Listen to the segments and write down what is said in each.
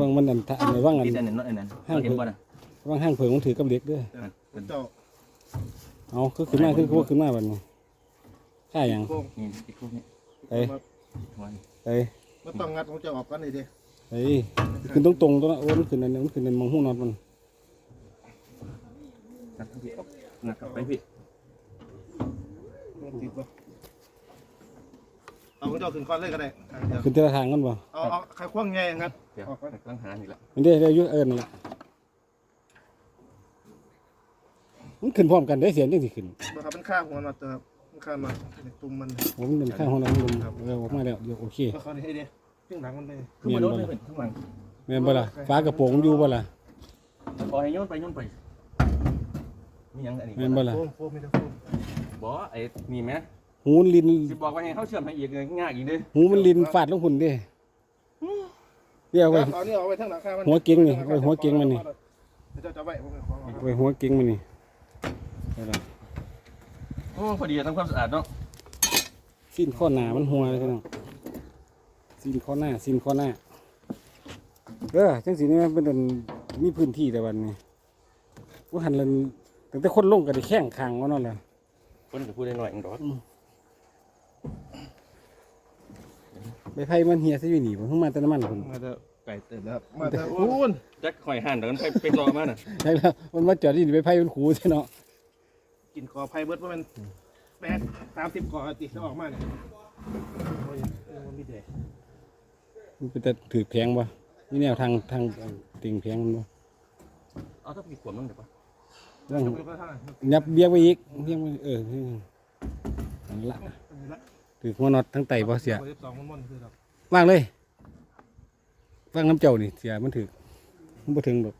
ว่างมันอันทะอันว่างอันที่อันนั้นเนาะอันนั้นเราเห็นบ่น่ะว่างห้างเผิงมันถือกับเล็กเด้อเออเป็นเจ้าเอาคือขึ้นมาคือคือขึ้นมาบัดนี้ค่าหยังโค้งนี่อีกพวกนี้เอ้ยวันเอ้ยมาต้องงัดของเจ้าออกกันนี่ดิเอ้ยขึ้นตรงๆตัวนั้นโอ้มันขึ้นอันนี้มันขึ้นอันมองหูนอนมันนักพี่นักไปพี่ติดบ่เอาของเจ้าขึ้นก้อนเลยก็ได้ทางเดียวขึ้นแต่ละทางกันบ่เอาเอาใครคว้างไงงัดเดี๋ยวกำลังหาอีกแล้วมันได้ได้อยุ่เอิญนั่นล่ะมันขึ้นพร้อมกันได้เสียงจังสิขึ้นบ่ครับเป็นข้าหัวมาเติมเป็นข้ามาเนี่ยตุ่มมันผมเป็นข้างห้องน้ำลมเออออกมาแล้วเดี๋ยวโอเคแล้วเขานี่ให้ดิซึ่งหลังมันไปขึ้นมาโดนเลยข้างหลังแม่นบ่ล่ะฟ้ากระโปรงมันอยู่บ่ล่ะพอให้โยนไปโยนไปมียังอันนี้แม่นบ่ล่ะโฟมโฟมไม่ได้โฟมบ่ไอ้มีไหม หูมันลิน สิบอกว่าให้เขาเชื่อมให้อีกง่ายอีกเด้หูมันลินฟาดลงหุ่นเด้เดี๋ยวเอาไว้ เอานี่เอาไว้ทั้งหลังข้ามันหัวเก๋งนี่เอาไว้หัวเก๋งมันนี่เจ้าจะไว้ผมเอาของเอาเอาไว้หัวเก่งมันนี่เอาล่ะโอ้พอดีทำความสะอาดเนาะสิ้นข้อหน้ามันหัวเลยพี่น้องสิ้นข้อหน้าสิ้นข้อหน้าเออจังสีนี้มันเป็นอันมีพื้นที่แต่วันนี้ว่าหันเลยตั้งแต่คนลงก็ได้แข้งคางว่านั่นแหละ คนจะพูดได้หน่อยเองดอกใบ ไผ่มันเหี่ยซะอยู่นี่ผมเพิ่งมาแต่น้ำมันผมมาเถอะไก่เต็มแล้วมาเถอะอู้นจักข่อยหั่นเดี๋ยวมันไปไปรอมาน่ะใช่แล้วมันมาจอดที่นี่ใบไผ่มันขูใช่เนาะกินกอไผ่เบิดว่ามันแปดสามสิบกอติจะออกมาเนี่ยโอ้ยเออมันมีเด็มันเป็นแต่ถือแพงปะนี่แนวทางทางติ่งแพงมันปะเอาถ้ามีขวดมันเดี๋ยวปะเรื่องจะไปก็เท่าไหร่ยับเบี้ยไว้อีกเบี้ยไว้เออนั่นละนี่ละ ถือหัวน็อตทั้งไตบ่เสียสิบสองมันมันคือเราว่างเลยว่างน้ำเจ้านี่เสียมันถึกมันบ่ถึงแบบ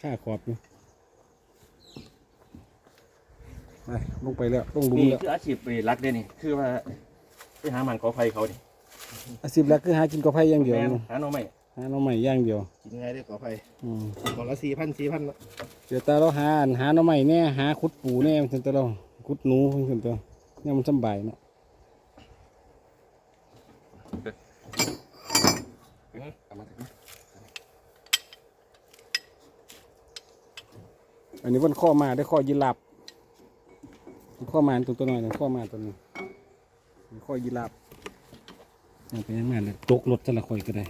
ค่าขอบนี่ไปลงไปแล้วลงดุมนี่แล้ว คืออาชีพไปรักเด้นี่ คือว่าไปหามันขอไฟเขาดิอาชีพแรกคือหากินกาแฟอย่างเดียวแม่นหาหน่อไม้หาหน้องใหม่อย่างเดียวกินไงได้กอไผ่อืมกอละสี่พันสี่พันเดี๋ยวตาเราหาอันหาหน้องใหม่แน่หาขุดปูแน่มันตัวเราขุดหนูมันตัวเนี่ยมันสำบายเนาะ อันนี้วันข้อมาได้ข้อยีราบข้อมาตัวตัวหน่อยนะข้อมาตัวนี้ข้อยีราบเอาไปยังไงเลยตกรถจะละคอยก็ได้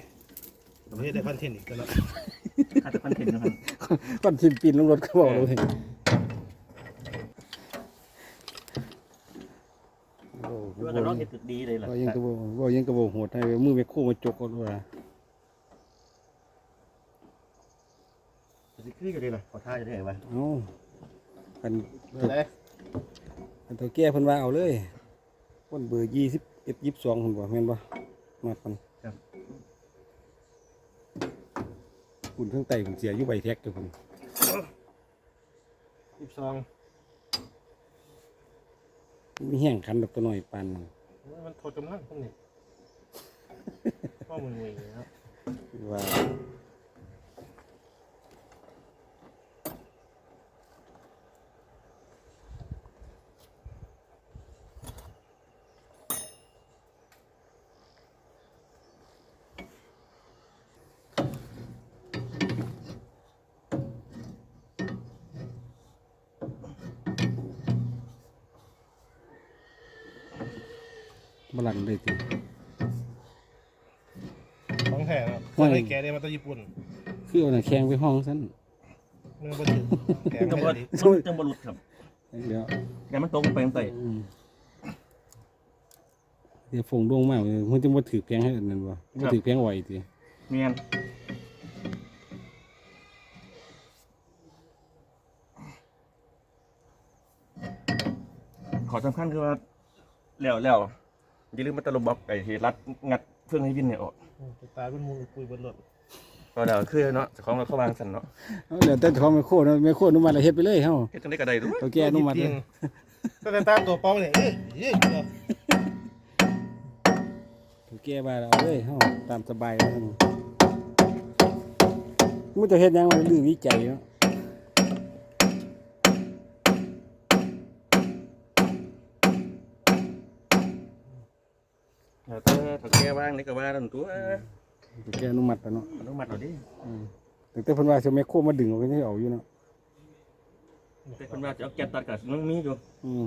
เราไม่ได้พันเทนอีกแล้วอาจจะพันเข็นนะครับก่อนทิมปีนลงรถก็บอกเลยโอ้ว่ากันร้องเห็ดตึกดีเลยล่ะว่ายังกระโบว่ายังกระโบโหดให้มือไปคู่มาจกเอาด้วย สิคืออยู่ดีล่ะขอท่าจะได้ไหมเอ้าอันเบอร์อะไรอันตัวแก้เพิ่นว่าเอาเลยคนเบอร์ยี่สิบเอ็ดยี่สิบสองคนบ่แม่นบ่มาปันคุณเครื่องไตผมเสียอยู่ใบแท็กตัวผมสิบสองมีแห้งขันดอกตัวหน่อยปานนั้นมันโทรกำลังพวกนี้ข้อมือมือครับว่า บลันเลยทีของแท้ครับว่าไงไอ้แกได้มาจากญี่ปุ่นคือเอาหนังแข้งไปห้องซั่นเมื่อวันถึงแกจังไม่บ่ได้จังบ่หลุดครับเดี๋ยวแกมันตกไปตั้งแต่อืมเดี๋ยวฟงดวงมากเลยมันจะมาถือแพงให้อันนั้นบ่มาถือแพงไหวทีเมียนขอสำคัญคือว่าแล้วแล้ว อย่าลืมมาตะลุมบล็อกไอ้ที่รัดงัดเพื่องให้วินเนี่ยออกตายเป็นมูลปุยบนรถก็แล้วคือเนาะเจ้าของเราเข้าวางสันเนาะเอาเดี๋ยวแต่เขาไม่โค่นไม่โค่นอนุมัติแล้วเฮ็ดไปเลยเฮาเฮ็ดจังได๋ก็ได้ดูตัวแกอนุมัติเลยก็แต่ตามตัวเป้าเนี่ยเอ้ยเอ้ยตัวแกว่าเอาเลยเฮาตามสบายแล้วมันมันจะเฮ็ดหยังมันลือวิจัยเนาะ วแต่ถ้าแกวางนี่ก็ว่านั่นตัวตัวแกอนุมัติแล้วเนาะมันต้องมัดเราดิอืมแต่แต่เพิ่นว่าจะแม่โคมาดึงเอาไว้ให้เอาอยู่เนาะแต่คนว่าจะเอาแก๊สตัดกับมันมีอยู่อืม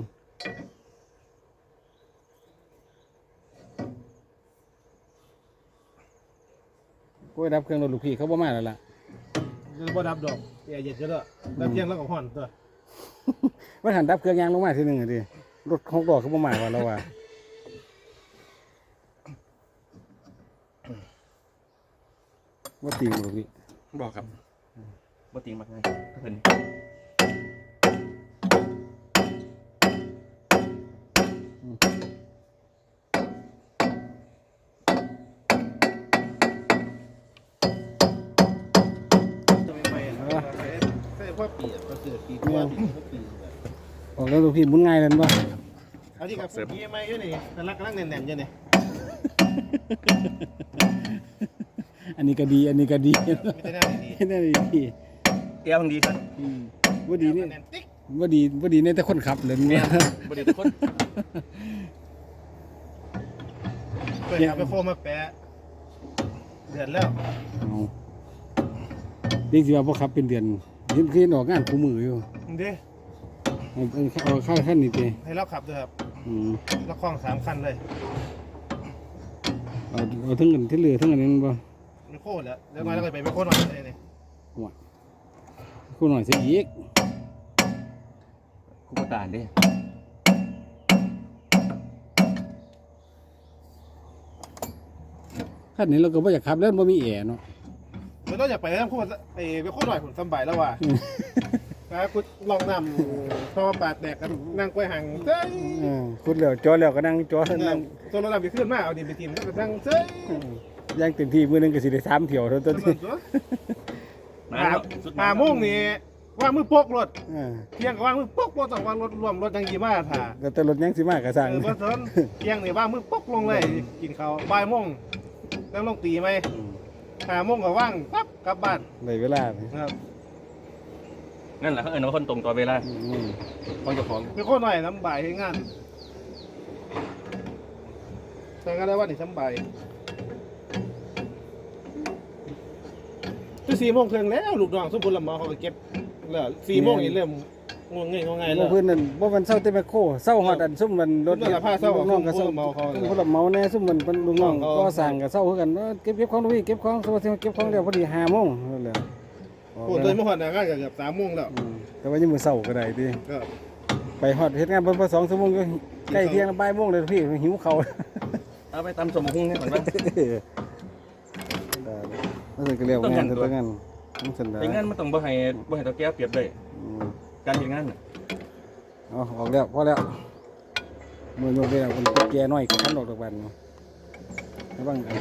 กล้วยดับเครื่องรถลูกพี่เขาบ่มาแล้วล่ะ จะบ่ดับดอกแอร์เย็นจะเด้อดับเที่ยงแล้วก็ฮ้อนตัว ว่าหันดับเครื่องยางลงมาทีหนึงอะดิรถของดอกเขาบ่มาว่าแล้วว่า ว่าตีบ่ลูกพี่บอกครับบ่ติงมักไงเพิ่นจะไม่ไปอะใช่พ่อปีอะก็เกิดปีกว่าปีกว่าปีออกแล้วลูกพี่หมุนง่ายเลยบ่เอาที่กับปีใหม่อยู่นี่กำลังกำลังแน่นๆอยู่นี่ อันนี้ก็ดี อันนี้ก็ดีมีแต่แนวดีนั่นดีแก้วมันดีครับอืมบ่ดีๆนี่แน่นๆติ๊กบ่ดีบ่ดีในแต่คนขับเลยแม่เนี่ยนบ่ได้ทุกคนเปิดเอาไปโคมาแปะเดือนแล้วเอานี่สิว่าบ่ขับเป็นเดือนเห็นเห็นออกงานคู่มืออยู่เด้เอาเอาเอาค่าขั้นนี่ติให้เราขับด้วยครับอืมเราคล้องสามคันเลยเอาเอาทั้งเงินที่เหลือทั้งอันนั้นบ่ ไม่โคตรแล้วแล้วมาแล้วก็ไปไม่โคตรหน่อยเลยนี่คู่หน่อยสิอีกคุกตานเด้คันนี้เราก็บ่อยากขับแล้วบ่มีแอร์เนาะมันต้องอยากไปแล้วโคตรไอ้ไปโคตรหน่อยผมสบายแล้วว่ะนะกูลองนำพอปาดแดกกันนั่งกล้วยห่างเฮ้ยเออคุณแล้วจอแล้วก็นั่งจอนั่งตัวเราไปขึ้นมาเอาดินไปทีมก็นั่งเฮ้ย ย่างเต็มที่มื้อหนึงก็สิได้สามเที่ยวเท่าตัตัวที่มาหาแล้วสุดหาโมงนี่ว่ามือปกรถเออเที่ยงก็ว่ามือปกรถต้องว่ารถรวมรถยังกี่มาถ่าแต่แต่รถยังสิมาก็เอสั่งเพราะฉะนั้นเที่ยงนี่ว่ามือปกลงเลยกินข้าวบ่ายโมงแล้วลงตีไหมหาโมงก็ว่างปั๊บกลับบ้านได้เวลาครับนั่นแหละเขาเอิ้นว่าคนตรงต่อเวลาอืมของเจ้าของไปโคตรหน่อยน้ำบ่ายให้งานแต่งานได้ว่านี่สำบาย คือสี่โมงครึ่งแล้วลูกน้องสมบูรณ์ละหมอเขาก็เก็บแล้วสี่โมงนี่เริ่มงงเงยงงไงบ่แล้วเพิ่นนั่นบ่มันเซาแต่แมคโครเซาฮอดอันซุ่มมันรถเพิ่นน่ะพาเซาลูกน้องก็เซาซุ่มผู้รับเหมาเขาซุ่มผู้รับเหมาแน่ซุ่มมันเป็นลูกน้องเขา ก็สั่งก็เซาคือกันว่าเก็บเก็บของลูกพี่เก็บของสวัสดีเก็บของแล้วพอดี5โมงนั่นแหละออกโอ้แล้วโดยเมื่อวานน่ะงานก็เกือบสามโมงแล้วอืมแต่ว่ายังมื้อเช้าก็ได้ติก็ไปฮอดเฮ็ดงานเพิ่นพอ2ชั่วโมงอยู่ใกล้เที่ยงแล้วบ่ายโมงเลยพี่หิวข้าว เอาไปตำสมหุ้งให้ก่อนว่าเออ นั่นก็เรียกว่างานตัวงานมันสันดาไปงานมันต้องบ่ให้บ่ให้ตาแก้วเปรียบเลยอืมการเฮ็ดงานน่ะเอาออกแล้วพอแล้วมือโยกไปแล้วคนแก่น้อยก็ทันออกจากบ้านเนาะระวังเอา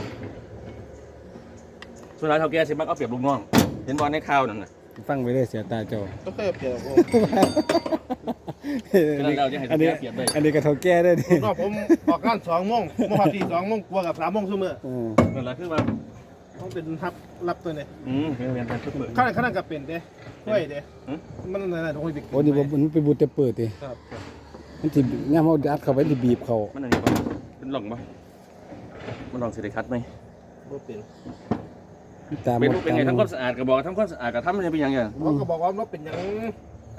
ส่วนร้านเฒ่าแก่สิมักเอาเปรียบลูกน้อง เห็นบ่ในข่าวนั่นน่ะฟังไปเลยเสียตาเจ้าต้องเคยเปลี่ยนโอ้ฉะนั้นเราจะให้อันนี้เปรียบเลยอันนี้ก็เท่าแก่ได้ดิลูกน้องผมออกงานสองโมงมาพอที่สองโมงกลัวกับสามโมงเสมอเออนั่นแหละคือว่า ต้องเป็นทับรับตัวเนี่ยอืมเป็นเรียนการฝึกฝึกข้างในข้างในกับเป็นเด้ช่วยเด้หืมมันนั่นน่ะต้องไปโอ้นี่บ่มันเป็นบุตรแต่เปิดติครับครับมันสิย่ามเฮาอัดเข้าไปสิบีบเข้ามันอันนี้บ่เป็นหล่องบ่มันหล่องสิได้คัดไหมบ่เป็นตามเป็นหมดเป็นไงทำความสะอาดก็บอกทำความสะอาดก็ทำมันเป็นหยังไงเขาก็บอกว่ามันเป็นหยัง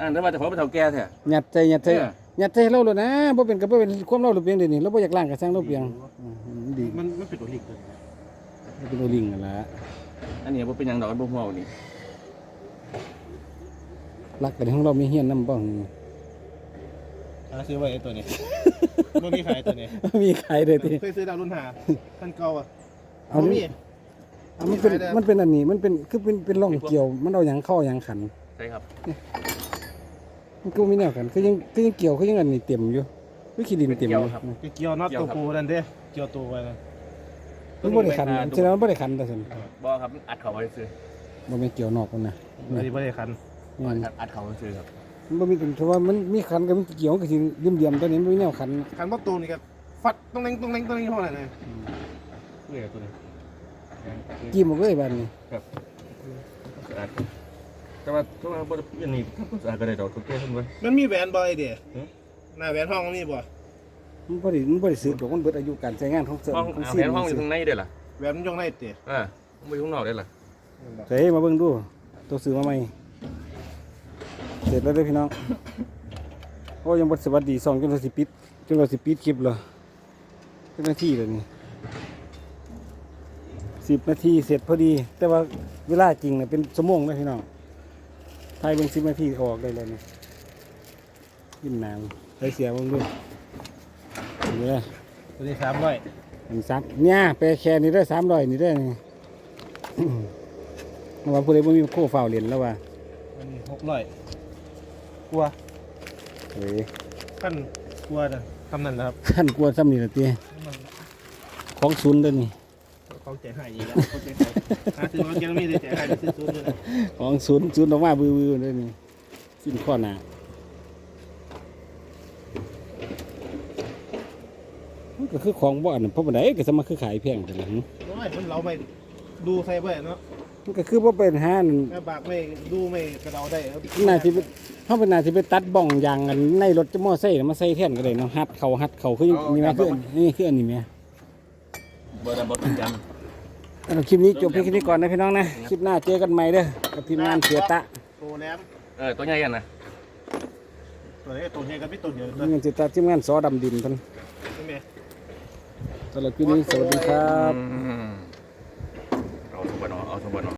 อ่านได้ว่าแต่ผมเป็นเฒ่าแก่แท้ ยัดใจยัดใจเออ ยัดใจให้เราเลยนะบ่เป็นก็บ่เป็นความเราหรือเพียงเดี๋ยวนี้เราบ่อยากล้างก็สร้างเราเพียงอืมมันดีมันมันเป็นตัวลิกเลยมัน เป็นโอลิงนั่นล่ะอันนี้บ่เป็นหยังดอกบ่ฮู้เอานี่รักกันของเรามีเฮียนนำบ่อ่าซื้อไว้ไอ้ตัวนี้มันมีขายตัวนี้มีขายเลยติเคยซื้อดาวรุ่นหาท่านเก่าอะเอาบ่นี่มีอะมันเป็นมันเป็นอันนี้มันเป็นคือเป็นเป็นร่องเกี่ยว มันเอาหยังเข้าหยังขันใช่ครับมันก็มีแนวขันคือยังคือยังเกี่ยวคือยังอันนี้เต็มอยู่วิคีดินเต็มอยู่เกี่ยวน็อตตัวกูนั่นเด้เกี่ยวตัวไว้นะ มันบ่ได้ขันฉะนั้นมันบ่ได้ขันแต่ซั่นบ่ครับอัดเข้าไว้ซื่อบ่แม่นเกี่ยวนอกมันนะไม่ได้บ่ได้คันมันอัดเข้าไว้ซื่อครับมันบ่มีเพราะว่ามันมีขันกับมันเกี่ยวก็สิเหลี่ยมๆตัวนี้มันมีแนวขันคันบ่ตูนี่ก็ฟัดต้องเล็งต้องเล็งต้องเล็งเท่าไหร่เลยเพื่อตัวนี้จิ้มออกเลยบัดนี้สะอาดแต่ว่าถ้าว่าบ่ได้อันนี้ทำความสะอาดก็ได้ดอกทุกแก่เพิ่นเว้ยมันมีแหวนบ่ไอ้เด้หือหน้าแหวนห้องมันมีบ่ มันบ่ได้มันบ่ได้สืบดอกมันเบิดอายุการใช้งานของเสริมห้องของเอาซีแผนห้องอยู่ข้างในเด้อล่ะแหวนมันยงในเตะอ่ามึงไปข้างนอกได้เหรอเฮ้ยมาเบิ่งดู ตัวซื้อมาใหม่เสร็จแล้วเด้อพี่น้องโอ้ยังบ่สวัสดีสองจนเราสิปิดจนเราสิปิดคลิปเหรอเป็นนาทีเลยนี่สิบนาทีเสร็จพอดี แต่ว่าเวลาจริงเนี่ยเป็นชั่วโมงนะพี่น้องถ่ายเบิ่งสิบนาทีออกได้เลยนี่กินน้ำใส่เสียเบิ่งดู นี่เลยตัวนี้สามร้อยอันซักเนี่ยแปรแค่นี้ได้สามร้อยนี่ได้นี่ว่าผู้ใดบ่มีโค้ฝ้าวเหรียญแล้วว่ามันหกร้อยกลัวเฮ้ยขั้นกลัวนะทำนั่นแหละครับท่านกลัวซ้ำนี่ละเตี้ยของศูนย์เด้อนี่เขาใจหายอีกแล้วเขาใจหายหาซื้อมาเก็บมีแต่ใจหายไปซื้อซูนย์เลยนะของศูนย์ศูนย์ออกมาบื้อๆเด้อนี่สิ้นข้อหน้า มันก็คือของบ่อันนั้นเพราะบันไดก็สมาคือขายแพงจังนะหึโอ้ยมันเราไม่ดูใส่ไปเนาะมันก็คือบ่เป็นหานั่นแม่บากไม่ดูไม่กระเดาได้ครับน่าสิไปเฮาเป็นน่าสิไปตัดบ้องยางกันในรถจะมอไซค์น่ะมาใส่แทนก็ได้เนาะฮัดเขาฮัดเขาคือมีแม่คืออันนี่คืออันนี้แม่เบอร์ดับบอลจันทร์สำหรับคลิปนี้จบเพียงแค่นี้ก่อนนะพี่น้องนะ คลิปหน้าเจอกันใหม่เด้อกับทีมงานเสียตะโตแหลมเออ ตัวใหญ่กันนะ ตัวนี้ตัวเฮกับพี่ตัวเดียว ทีตัวมงานเสียตะทีมงานซอดำดินท่านใช่ไหม สำหรับคลิปนี้สวัสดีครับ เอาสมบัติเนาะเอาสมบัติเนาะ